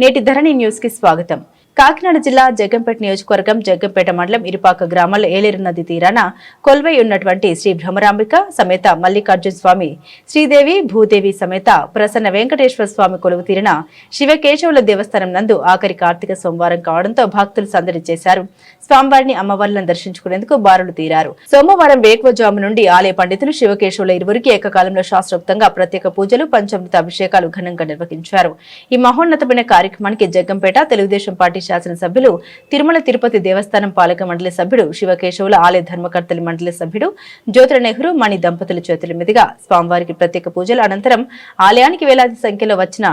నేటి ధరణి న్యూస్కి స్వాగతం. కాకినాడ జిల్లా జగ్గంపేట నియోజకవర్గం జగ్గంపేట మండలం ఇరుపాక గ్రామంలో ఏలేరు నది తీరాన కొల్వై ఉన్నటువంటి శ్రీ భ్రమరాంబిక సమేత మల్లికార్జున స్వామి శ్రీదేవి భూదేవి సమేత ప్రసన్న వెంకటేశ్వర స్వామి కొలువు తీరిన శివకేశవుల దేవస్థానం నందు ఆఖరి కార్తీక సోమవారం కావడంతో భక్తులు సందడి చేశారు. స్వామివారిని అమ్మవార్లను దర్శించుకునేందుకు బారులు తీరారు. సోమవారం వేకువజాము నుండి ఆలయ పండితులు శివకేశవుల ఇరువురికి ఏకకాలంలో శాస్త్రోక్తంగా ప్రత్యేక పూజలు పంచామృత అభిషేకాలు ఘనంగా నిర్వహించారు. ఈ మహోన్నతమైన కార్యక్రమానికి జగ్గంపేట తెలుగుదేశం పార్టీ శాసనసభ్యులు తిరుమల తిరుపతి దేవస్థానం పాలక మండలి సభ్యుడు శివకేశవుల ఆలయ ధర్మకర్తలి మండలి సభ్యుడు జ్యోతుల నెహ్రూ మణి దంపతుల చేతుల మీదుగా స్వామివారికి ప్రత్యేక పూజల. అనంతరం ఆలయానికి వేలాది సంఖ్యలో వచ్చిన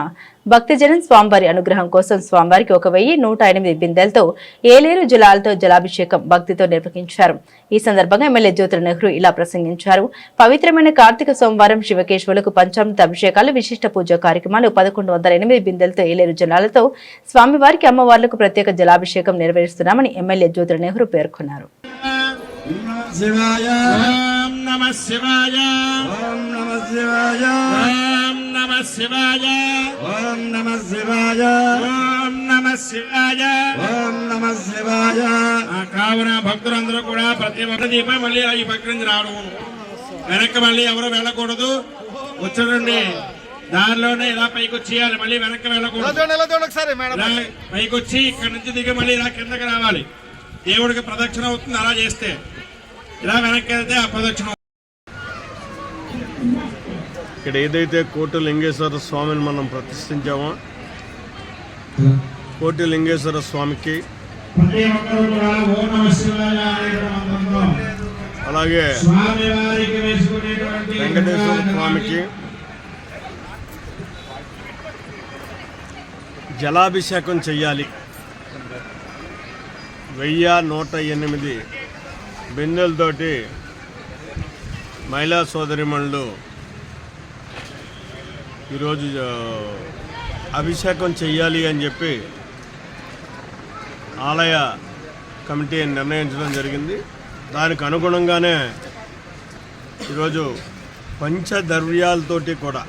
భక్తజనం స్వామివారి అనుగ్రహం కోసం స్వామివారికి ఒక వెయ్యి నూట ఎనిమిది బిందెలతో ఏలేరు జలాలతో జలాభిషేకం భక్తితో నిర్వహించారు. ఈ సందర్భంగా ఎమ్మెల్యే జ్యోతుల నెహ్రూ ఇలా ప్రసంగించారు. పవిత్రమైన కార్తీక సోమవారం శివకేశ్వరులకు పంచామృత అభిషేకాలు విశిష్ట పూజ కార్యక్రమాలు పదకొండు వందల ఎనిమిది బిందెలతో ఏలేరు జలాలతో స్వామివారికి అమ్మవార్లకు ప్రత్యేక జలాభిషేకం నిర్వహిస్తున్నామని ఎమ్మెల్యే జ్యోతుల నెహ్రూ పేర్కొన్నారు. శివాయ నమ శివాయ. శివాయ. ఓం నమ శివాయ. ఓం నమ శివాయ. ఓం నమ శివాయ. ఆ కావున భక్తులందరూ కూడా ప్రతి ఒక్క దీపం మళ్ళీ ఈ పక్క నుంచి రావడం. వెనక్కి మళ్ళీ ఎవరు వెళ్ళకూడదు. వచ్చుడండి దారిలోనే ఇలా పైకి వచ్చేయాలి. మళ్ళీ వెనక్కి వెళ్ళకూడదు. పైకి వచ్చి ఇక్కడ నుంచి దిగి మళ్ళీ ఇలా కిందకి రావాలి. దేవుడికి ప్రదక్షిణ అవుతుంది అలా చేస్తే. ఇలా వెనక్కి వెళ్తే ఆ ప్రదక్షిణ ఇక్కడ ఏదైతే కోటి లింగేశ్వర స్వామిని మనం ప్రతిష్ఠించామో కోటి లింగేశ్వర స్వామికి అలాగే వెంకటేశ్వర స్వామికి జలాభిషేకం చెయ్యాలి. వెయ్యి నూట ఎనిమిది బిందెలతోటి మహిళా సోదరిమణులు ఈరోజు అభిషేకం చెయ్యాలి అని చెప్పి ఆలయ కమిటీ నిర్ణయించడం జరిగింది. దానికి అనుగుణంగానే ఈరోజు పంచద్రవ్యాలతోటి కూడా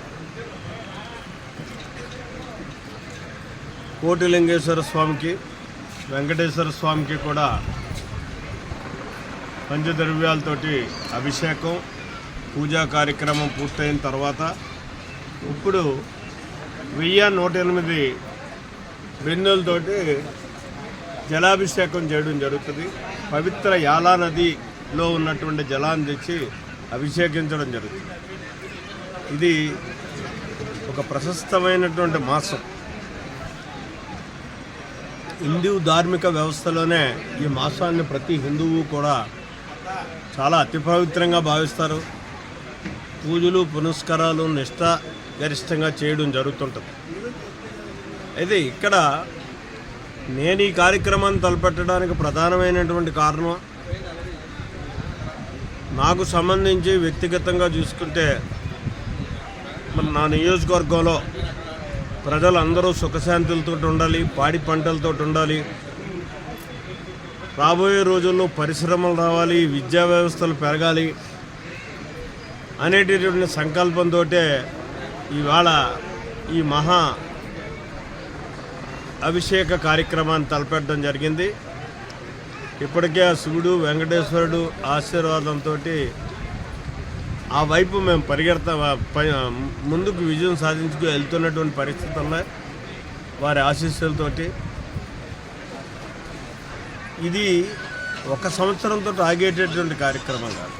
కోటిలింగేశ్వర స్వామికి వెంకటేశ్వర స్వామికి కూడా పంచద్రవ్యాలతోటి అభిషేకం పూజా కార్యక్రమం పూర్తయిన తర్వాత ఇప్పుడు వెయ్యి నూట ఎనిమిది బెన్నులతోటి జలాభిషేకం చేయడం జరుగుతుంది. పవిత్ర యాలా నదిలో ఉన్నటువంటి జలాన్ని తెచ్చి అభిషేకించడం జరుగుతుంది. ఇది ఒక ప్రశస్తమైనటువంటి మాసం. హిందూ ధార్మిక వ్యవస్థలోనే ఈ మాసాన్ని ప్రతి హిందువు కూడా చాలా అతి పవిత్రంగా భావిస్తారు. పూజలు పునస్కారాలు నిష్ఠ గరిష్టంగా చేయడం జరుగుతుంటుంది. అయితే ఇక్కడ నేను ఈ కార్యక్రమాన్ని తలపెట్టడానికి ప్రధానమైనటువంటి కారణం నాకు సంబంధించి వ్యక్తిగతంగా చూసుకుంటే మరి నా నియోజకవర్గంలో ప్రజలందరూ సుఖశాంతులతో ఉండాలి పాడి పంటలతో ఉండాలి. రాబోయే రోజుల్లో పరిశ్రమలు రావాలి విద్యా వ్యవస్థలు పెరగాలి అనేటటువంటి సంకల్పంతో ఇవాళ ఈ మహా అభిషేక కార్యక్రమాన్ని తలపెట్టడం జరిగింది. ఇప్పటికే ఆ శివుడు వెంకటేశ్వరుడు ఆశీర్వాదంతో ఆ వైపు మేము పరిగెడతా ముందుకు విజయం సాధించుకు వెళ్తున్నటువంటి పరిస్థితుల్లో ఉన్నాయి. వారి ఆశీస్సులతోటి ఇది ఒక సంవత్సరంతో ఆగేటటువంటి కార్యక్రమం కాదు.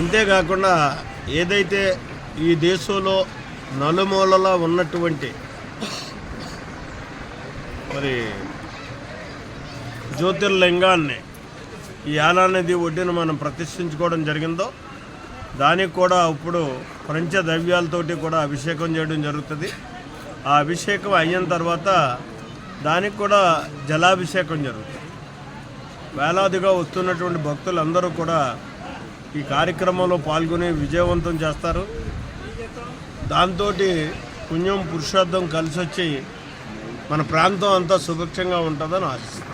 ఇంతేకాకుండా ఏదైతే ఈ దేశంలో నలుమూలలా ఉన్నటువంటి మరి జ్యోతిర్లింగాన్ని ఈ యానానది ఒడ్డున మనం ప్రతిష్ఠించుకోవడం జరిగిందో దానికి కూడా ఇప్పుడు పంచద్రవ్యాలతోటి కూడా అభిషేకం చేయడం జరుగుతుంది. ఆ అభిషేకం అయిన తర్వాత దానికి కూడా జలాభిషేకం జరుగుతుంది. వేలాదిగా వస్తున్నటువంటి భక్తులందరూ కూడా ఈ కార్యక్రమంలో పాల్గొని విజయవంతం చేస్తారు. దాంతో పుణ్యం పురుషార్థం కలిసి వచ్చి మన ప్రాంతం అంతా సుభిక్షంగా ఉంటుందని ఆశిస్తాను